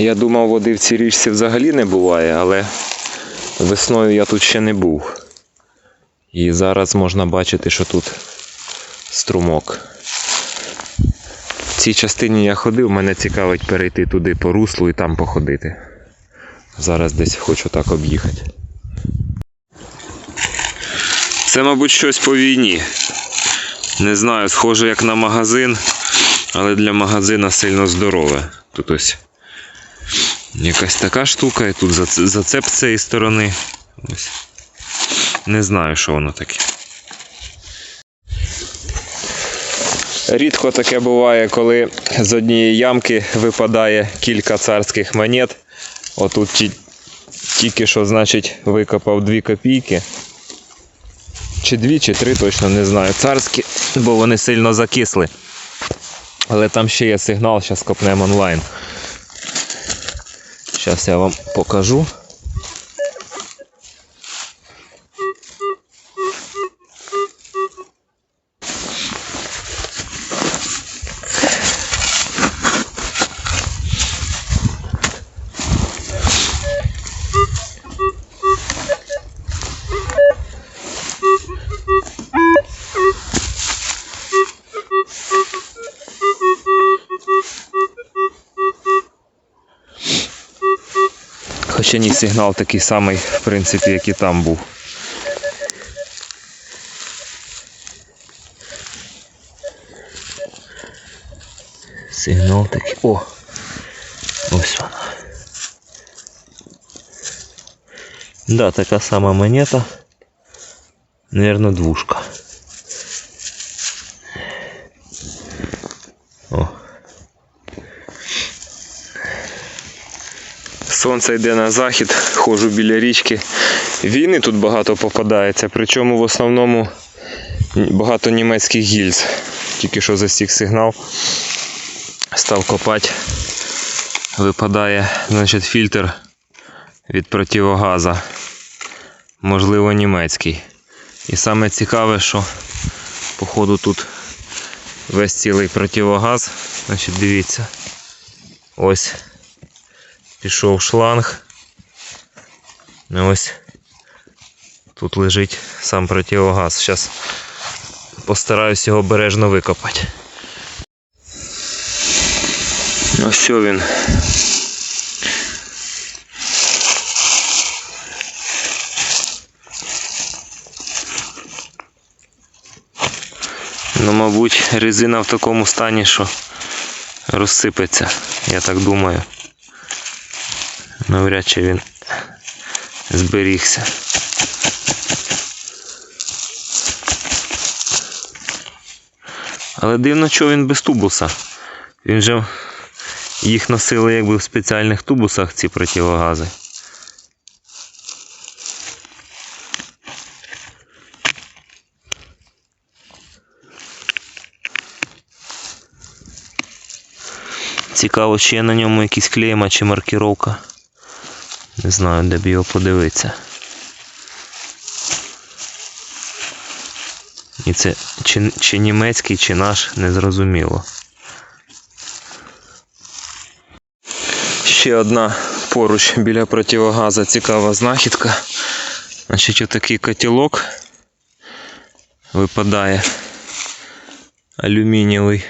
Я думав, води в цій річці взагалі не буває, але весною я тут ще не був. І зараз можна бачити, що тут струмок. В цій частині я ходив, мене цікавить перейти туди по руслу і там походити. Зараз десь хочу так об'їхати. Це, мабуть, щось по війні. Не знаю, схоже як на магазин, але для магазина сильно здорове. Тут ось якась така штука, і тут зац- зацеп з цієї сторони. Не знаю, що воно таке. Рідко таке буває, коли з однієї ямки випадає кілька царських монет. Отут ті- тільки що, значить, викопав 2 копійки. Чи дві, чи три, точно не знаю. Царські, бо вони сильно закисли. Але там ще є сигнал, зараз копнемо онлайн. Зараз я вам покажу. Хоча ні, сигнал такий самий, в принципі, як і там був. Сигнал такий. О! Ось вона. Да, така сама монета. Наверно, двушка. О. Сонце йде на захід, ходжу біля річки. Війни тут багато попадається, причому в основному багато німецьких гільз. Тільки що засік сигнал. Став копати. Випадає значить, фільтр від противогаза. Можливо, німецький. І саме цікаве, що походу тут весь цілий противогаз. Значить, дивіться. Ось пішов шланг. І ось тут лежить сам противогаз. Зараз постараюсь його бережно викопати. Ось він. Ну, мабуть, резина в такому стані, що розсипеться, я так думаю. Навряд чи він зберігся. Але дивно, що він без тубуса. Він же їх носили якби в спеціальних тубусах ці противогази. Цікаво, чи є на ньому якийсь клейма чи маркіровка. Не знаю, де б його подивитися. І це чи, чи німецький, чи наш, незрозуміло. Ще одна поруч біля противогаза цікава знахідка. Значить, отакий котілок випадає алюмінієвий.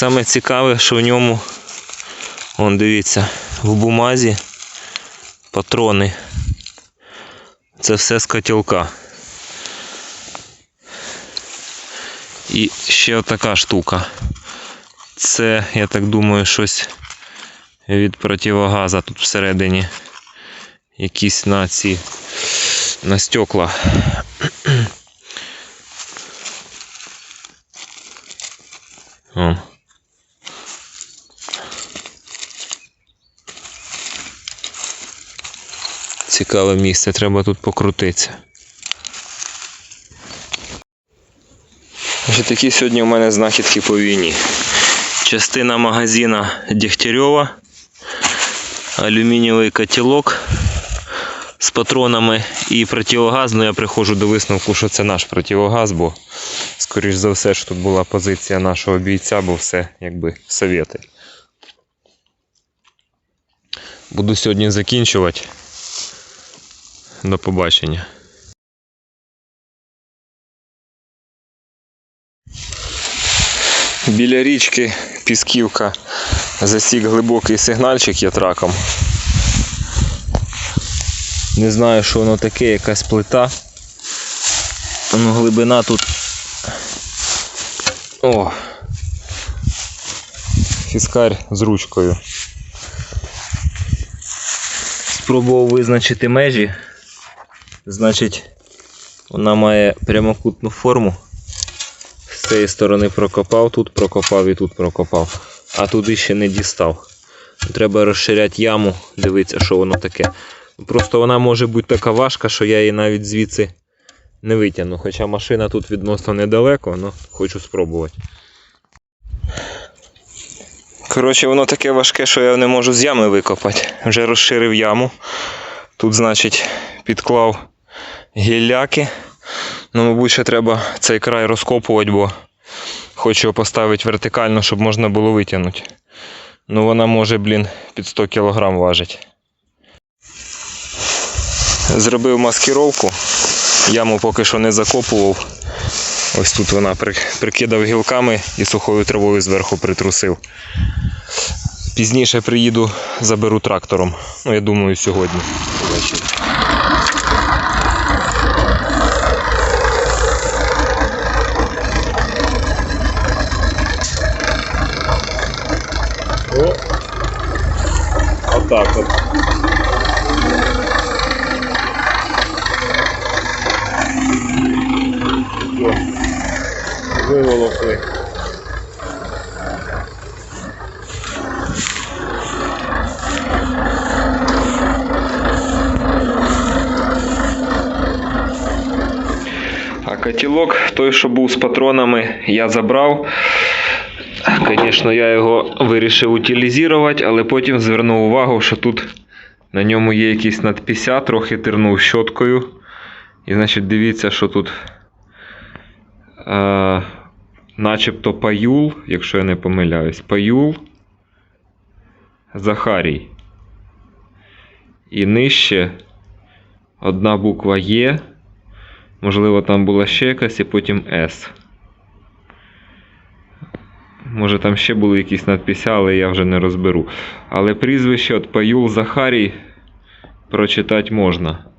Саме цікаве, що в ньому, вон дивіться, в бумазі патрони. Це все з котілка. І ще така штука. Це, я так думаю, щось від противогаза тут всередині. Якісь на ці на стекла. Цікаве місце, треба тут покрутитися. Ось такі сьогодні у мене знахідки по війні. Частина магазина Дегтярьова, алюмінієвий котілок, з патронами і противогаз, ну я приходжу до висновку, що це наш противогаз, бо, скоріш за все, що тут була позиція нашого бійця, бо все якби совєти. Буду сьогодні закінчувати. До побачення. Біля річки Пісківка засік глибокий сигнальчик є траком. Не знаю, що воно таке, якась плита. Ну, глибина тут. О! Фіскарь з ручкою. Спробував визначити межі. Значить, вона має прямокутну форму. З цієї сторони прокопав, тут прокопав і тут прокопав. А туди ще не дістав. Треба розширяти яму, дивитися, що воно таке. Просто вона може бути така важка, що я її навіть звідси не витягну. Хоча машина тут відносно недалеко, але хочу спробувати. Коротше, воно таке важке, що я не можу з ями викопати. Вже розширив яму. Тут, значить, підклав гілляки. Ну, мабуть, ще треба цей край розкопувати, бо хочу його поставити вертикально, щоб можна було витягнути. Ну вона може, блін, під 100 кг важить. Зробив маскировку. Яму поки що не закопував. Ось тут вона прикидав гілками і сухою травою зверху притрусив. Пізніше приїду, заберу трактором. Ну, я думаю, сьогодні. Ввечері. О! Отак от. О, Виволокли. А котілок, той, що був з патронами, я забрав. Звісно, я його вирішив утилізувати, але потім звернув увагу, що тут на ньому є якісь надпися, трохи тернув щоткою. І значить, дивіться, що тут е, начебто паюл, якщо я не помиляюсь, паюл Захарій. І нижче одна буква Є. Можливо, там була ще якась і потім С. Може там ще були якісь надписи, але я вже не розберу. Але прізвище от Паюл Захарій прочитати можна.